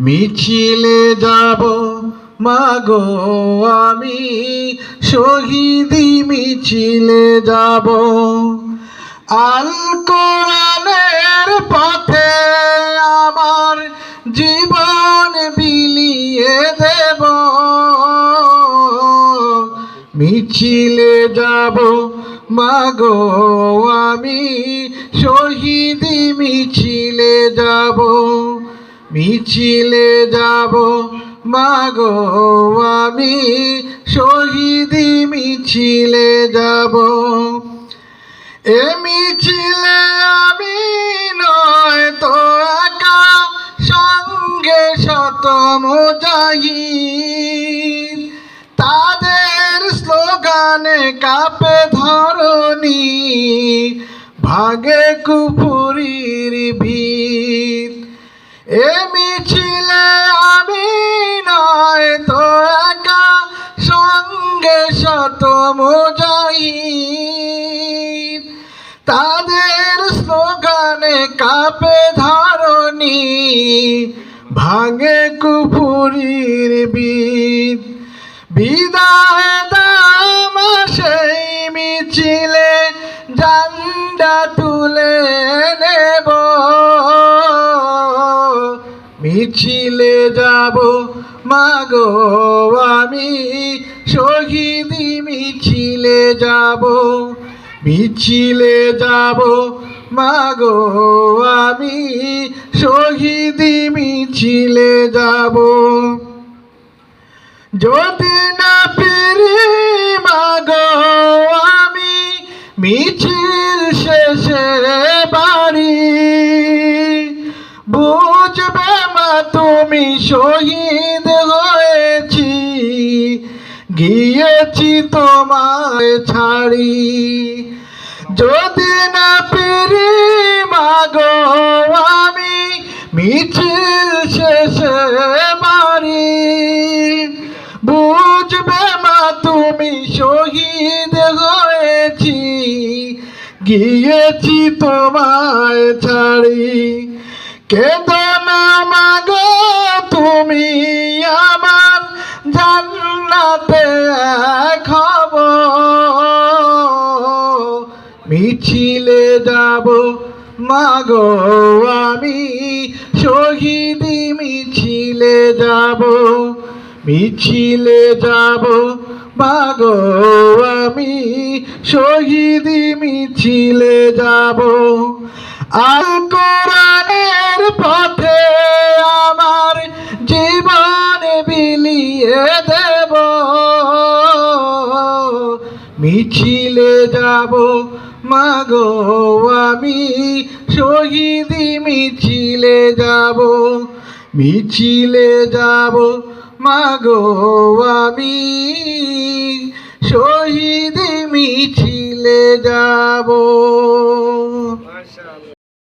মিছিলে যাব, মাগো আমি। শহীদি মিছিলে যাব। আল কোরআনের পথে আমার জীবন বিলিয়ে দেব। মিছিলে যাব, মাগো আমি। শহীদি মিছিলে যাব। মিছিলে যাব, মাগো আমি শহীদি মিছিলে যাব। এ মিছিলে আমি নয় তো একা, সঙ্গে শত মুজাহিদ। তাদের স্লোগানে কাপে ধরনি ভাগে কুপুরির ভিড় এ মিছিলে আমি নয় তো একা, সঙ্গে শত মুজাহিদ। তাদের স্লোগানে কাপে ধরনি ভাঙে কুপুরির বিদ বিদায় দাম সেই মিছিলে জান্ডা মিছিলে যাব। মাগো, আমি শহীদি মিছিলে যাব। মিছিলে যাব। মাগো, আমি শহীদি মিছিলে যাব। যদি না তুমি শহীদ হয়েছি, গিয়েছি তোমায় ছাড়ি। যদি না ফিরি, মাগো আমি মিছিল শেষে মারি। বুঝবে মা তুমি শহীদ হয়েছি, গিয়েছি তোমায় ছাড়ি। কেদনা মাগো তুমি আমার জান্নাতে খবর মিছিলে যাব, মাগো আমি শহীদি মিছিলে যাব। মিছিলে যাব, মাগো আমি শহীদি মিছিলে যাব। আল মিছিলে যাব। মাগো আমি শহীদি মিছিলে যাব। মিছিলে যাব। মাগো আমি শহীদি মিছিলে যাব।